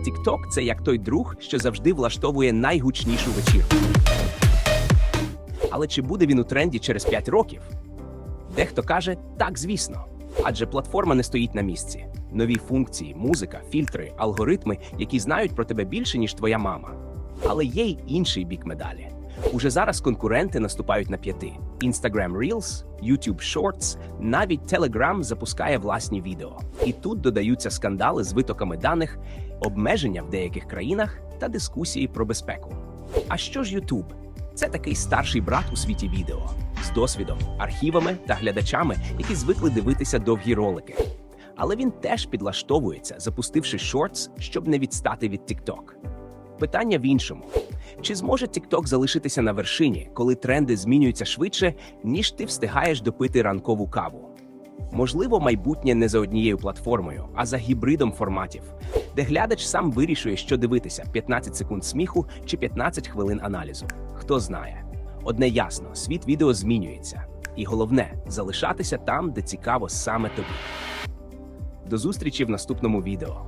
TikTok – це як той друг, що завжди влаштовує найгучнішу вечірку. Але чи буде він у тренді через 5 років? Дехто каже так, звісно. Адже платформа не стоїть на місці. Нові функції, музика, фільтри, алгоритми, які знають про тебе більше, ніж твоя мама. Але є й інший бік медалі. Уже зараз конкуренти наступають на п'яти: Instagram Reels, YouTube Shorts, навіть Telegram запускає власні відео. І тут додаються скандали з витоками даних, обмеження в деяких країнах та дискусії про безпеку. А що ж YouTube? Це такий старший брат у світі відео з досвідом, архівами та глядачами, які звикли дивитися довгі ролики. Але він теж підлаштовується, запустивши шортс, щоб не відстати від TikTok. Питання в іншому: чи зможе TikTok залишитися на вершині, коли тренди змінюються швидше, ніж ти встигаєш допити ранкову каву? Можливо, майбутнє не за однією платформою, а за гібридом форматів, де глядач сам вирішує, що дивитися: 15 секунд сміху чи 15 хвилин аналізу. Хто знає. Одне ясно, світ відео змінюється. І головне залишатися там, де цікаво саме тобі. До зустрічі в наступному відео.